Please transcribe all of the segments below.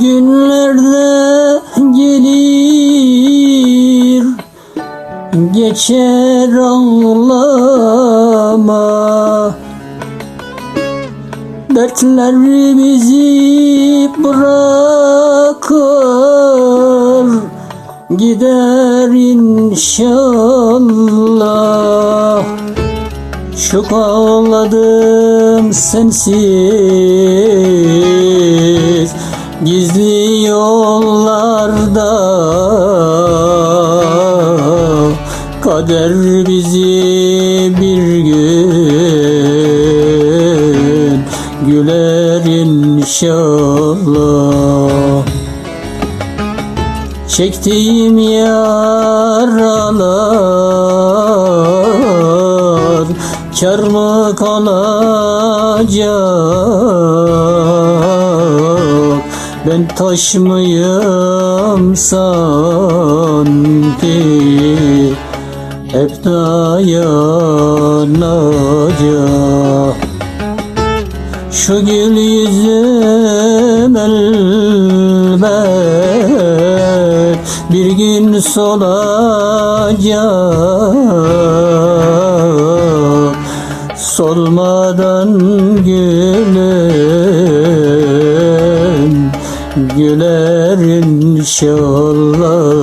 Günlerde gelir. Geçer ağlama. Dertler bizi bırakır. Gider inşallah. Çok ağladım sensiz Gizli yollarda Kader bizi bir gün Güler inşallah. Çektiğim yaralar Kar mı kalacak Ben taş mıyım sanki Hep dayanacak şu gül yüzüm elbet bir gün solacak Solmadan gülüm güler inşallah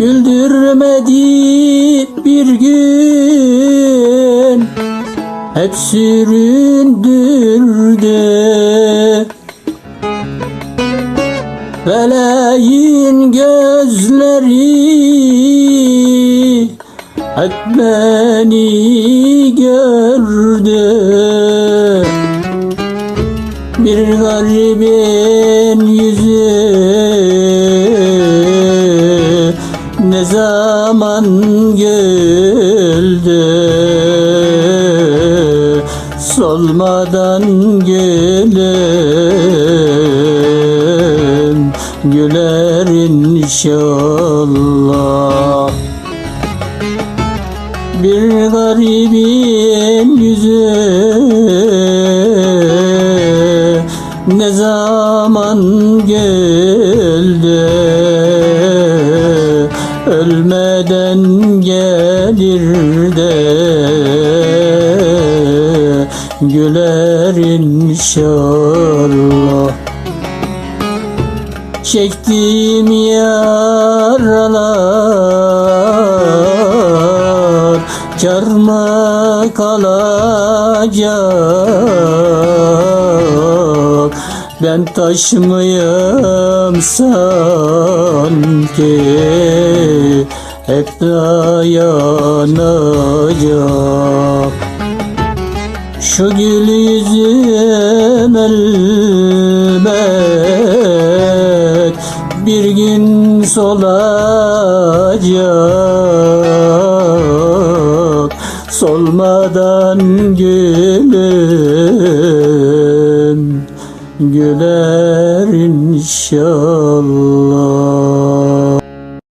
Güldürmedi bir gün. Hep süründürdü. Feleğin gözleri Hep beni gördü. Bir garibin ne zaman güldü solmadan gülüm güler inşallah. Bir garibin yüzü ne zaman güldü ölmeden gelir de güler inşallah. Çektiğim yaralar Kar mı kalacak Ben taş sanki Hep dayanacak şu gül yüzüm elbet bir gün solacak. Solmadan gülüm güler inşallah